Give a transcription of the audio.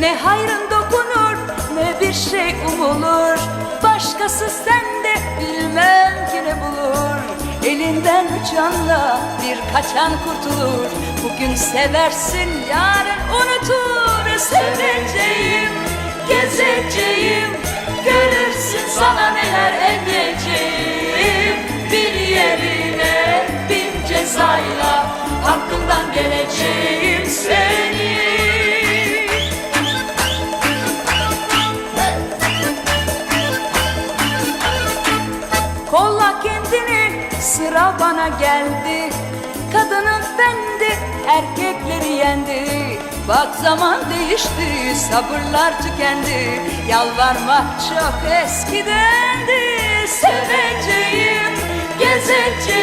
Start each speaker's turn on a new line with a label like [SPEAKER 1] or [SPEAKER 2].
[SPEAKER 1] Ne hayrın dokunur ne bir şey umulur. Başkası sende bilmem ki ne bulur. Elinden uçanla bir kaçan kurtulur. Bugün seversin yarın unutur. Seveceğim, gezeceğim Kolla kendini sıra bana geldi. Kadının fendi erkekleri yendi. Bak zaman değişti sabırlar tükendi. Yalvarmak çok eskidendi. Seveceğim, gezeceğim